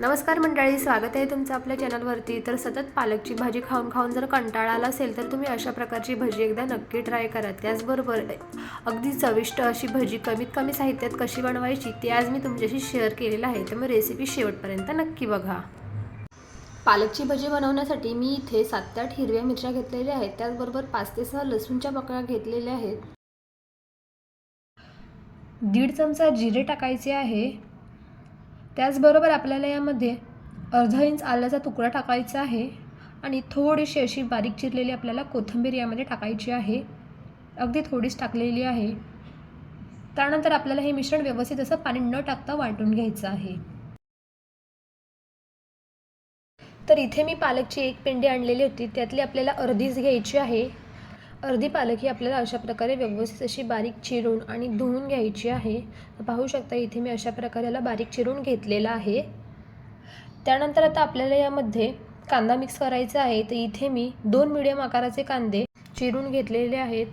नमस्कार मंडळी स्वागत आहे तुमचं आपल्या चॅनलवरती. तर सतत पालकची भाजी खाऊन खाऊन जर कंटाळा आला असेल तर तुम्ही अशा प्रकारची भजी एकदा नक्की ट्राय करा. त्याचबरोबर अगदी चविष्ट अशी भजी कमीत कमी साहित्यात कशी बनवायची ते आज मी तुमच्याशी शेअर केलेलं आहे. त्यामुळे रेसिपी शेवटपर्यंत नक्की बघा. पालकची भजी बनवण्यासाठी मी इथे सात ते आठ हिरव्या मिरच्या घेतलेल्या आहेत. त्याचबरोबर पाच ते सहा लसूणच्या पकड्या घेतलेल्या आहेत. दीड चमचा जिरे टाकायचे आहे. त्याचबरोबर आपल्याला यामध्ये अर्धा इंच आल्याचा तुकडा टाकायचा आहे आणि थोडीशी अशी बारीक चिरलेली आपल्याला कोथिंबीर यामध्ये टाकायची आहे. अगदी थोडीच टाकलेली आहे. त्यानंतर आपल्याला हे मिश्रण व्यवस्थित असं पाणी न टाकता वाटून घ्यायचं आहे. तर इथे मी पालकची एक पेंडी आणलेली होती. त्यातली आपल्याला अर्धीच घ्यायची आहे. अर्धी पालक ही आपल्याला अशा प्रकारे व्यवस्थित अशी बारीक चिरून आणि धुवून घ्यायची आहे. पाहू शकता इथे मी अशा प्रकारे याला बारीक चिरून घेतलेला आहे. त्यानंतर आता आपल्याला यामध्ये कांदा मिक्स करायचा आहे. तर इथे मी दोन मिडियम आकाराचे कांदे चिरून घेतलेले आहेत.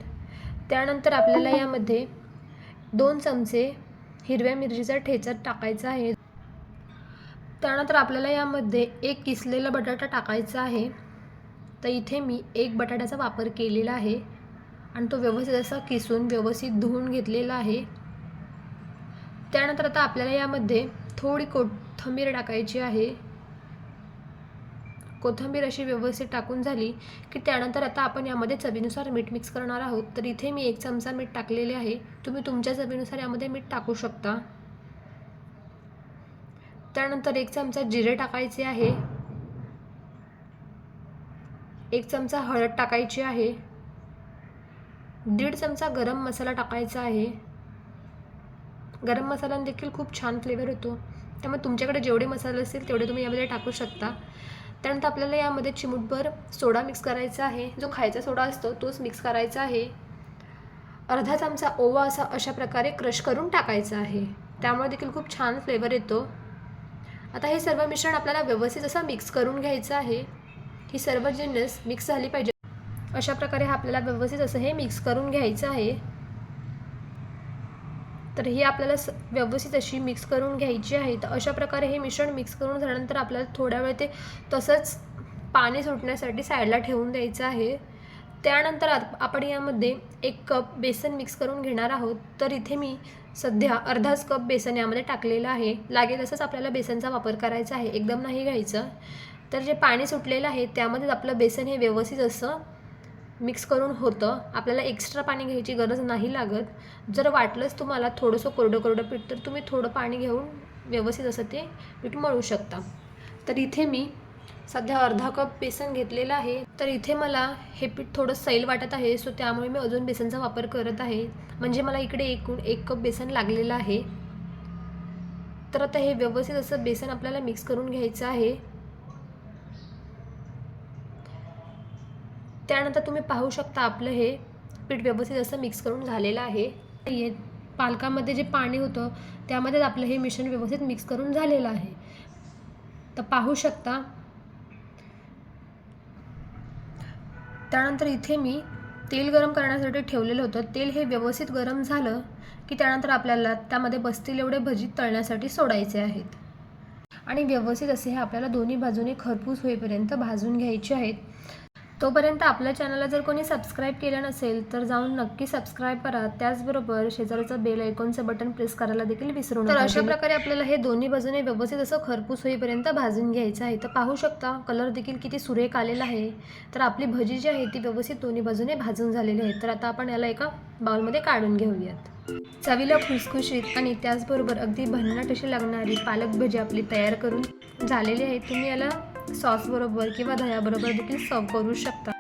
त्यानंतर आपल्याला यामध्ये दोन चमचे हिरव्या मिरचीचा ठेचा टाकायचा आहे. त्यानंतर आपल्याला यामध्ये एक किसलेला बटाटा टाकायचा आहे. तर इथे मी एक बटाट्याचा वापर केलेला आहे आणि तो व्यवस्थित असा किसून व्यवस्थित धुवून घेतलेला आहे. त्यानंतर आता आपल्याला यामध्ये थोडी कोथिंबीर टाकायची आहे. कोथिंबीर अशी व्यवस्थित टाकून झाली की त्यानंतर आता आपण यामध्ये चवीनुसार मीठ मिक्स करणार आहोत. तर इथे मी एक चमचा मीठ टाकलेले आहे. तुम्ही तुमच्या चवीनुसार यामध्ये मीठ टाकू शकता. त्यानंतर एक चमचा जिरे टाकायचे आहे. एक चमचा हळद टाकायची आहे. दीड चमचा गरम मसाला टाकायचा आहे. गरम मसाल्याने देखील खूप छान फ्लेवर येतो त्यामुळे तुमच्याकडे जेवढे मसाले असतील तेवढे तुम्ही यामध्ये टाकू शकता. त्यानंतर आपल्याला यामध्ये चिमूटभर सोडा मिक्स करायचा आहे. जो खायचा सोडा असतो तोच मिक्स करायचा आहे. अर्धा चमचा ओवा असा अशा प्रकारे क्रश करून टाकायचा आहे. त्यामुळे देखील खूप छान फ्लेवर येतो. आता हे सर्व मिश्रण आपल्याला व्यवस्थित असं मिक्स करून घ्यायचं आहे. ही सर्व जिन्नस मिक्स झाली पाहिजे. अशा प्रकारे हा आपल्याला व्यवस्थित असं हे मिक्स करून घ्यायचं आहे. तर ही आपल्याला स व्यवस्थित अशी मिक्स करून घ्यायची आहे. तर अशा प्रकारे हे मिश्रण मिक्स करून झाल्यानंतर आपल्याला थोड्या वेळ ते तसंच पाणी सुटण्यासाठी साईडला ठेवून द्यायचं आहे. त्यानंतर आपण यामध्ये एक कप बेसन मिक्स करून घेणार आहोत. तर इथे मी सध्या अर्धाच कप बेसन यामध्ये टाकलेलं आहे. लागेल असंच आपल्याला बेसनचा वापर करायचा आहे. एकदम नाही घ्यायचं. तर जे पाणी सुटलेलं आहे त्यामध्येच आपलं बेसन हे व्यवस्थित असं मिक्स करून होतं. आपल्याला एक्स्ट्रा पाणी घ्यायची गरज नाही लागत. जर वाटलंच तुम्हाला थोडंसं कोरडं कोरडं पीठ तर तुम्ही थोडं पाणी घेऊन व्यवस्थित असं ते पीठ मळू शकता. तर इथे मी सध्या अर्धा कप बेसन घेतलेलं आहे. तर इथे मला हे पीठ थोडं सैल वाटत आहे सो त्यामुळे मी अजून बेसनचा वापर करत आहे. म्हणजे मला इकडे एकूण एक कप बेसन लागलेलं आहे. तर आता हे व्यवस्थित असं बेसन आपल्याला मिक्स करून घ्यायचं आहे. त्यानंतर तुम्ही पाहू शकता आपलं हे पीठ व्यवस्थित असं मिक्स करून झालेलं आहे. हे पालकामध्ये जे पाणी होतं त्यामध्येच आपलं हे मिश्रण व्यवस्थित मिक्स करून झालेलं आहे. तर पाहू शकता. त्यानंतर इथे मी तेल गरम करण्यासाठी ठेवलेलं होतं. तेल हे व्यवस्थित गरम झालं की त्यानंतर आपल्याला त्यामध्ये बसतील एवढे भजी तळण्यासाठी सोडायचे आहेत. आणि व्यवस्थित असे हे आपल्याला दोन्ही बाजूने खरपूस होईपर्यंत भाजून घ्यायचे आहेत. तोपर्यंत आपल्या चॅनलला जर कोणी सबस्क्राईब केलं नसेल तर जाऊन नक्की सबस्क्राईब करा. त्याचबरोबर शेजारचं बेल आयकॉनचं बटन प्रेस करायला देखील विसरू नका. तर अशा प्रकारे आपल्याला हे दोन्ही बाजूने व्यवस्थित असं खरपूस होईपर्यंत भाजून घ्यायचं आहे. तर पाहू शकता कलर देखील किती सुरेख आलेला आहे. तर आपली भजी जी आहे ती व्यवस्थित दोन्ही बाजूने भाजून झालेली आहे. तर आता आपण याला एका बाउलमध्ये काढून घेऊयात. चवीला खुसखुशीत आणि त्याचबरोबर अगदी भन्नाट अशी लागणारी पालक भजी आपली तयार करून झालेली आहे. तुम्ही याला सॉसबरोबर किंवा दह्याबरोबर देखील सर्व करू शकता.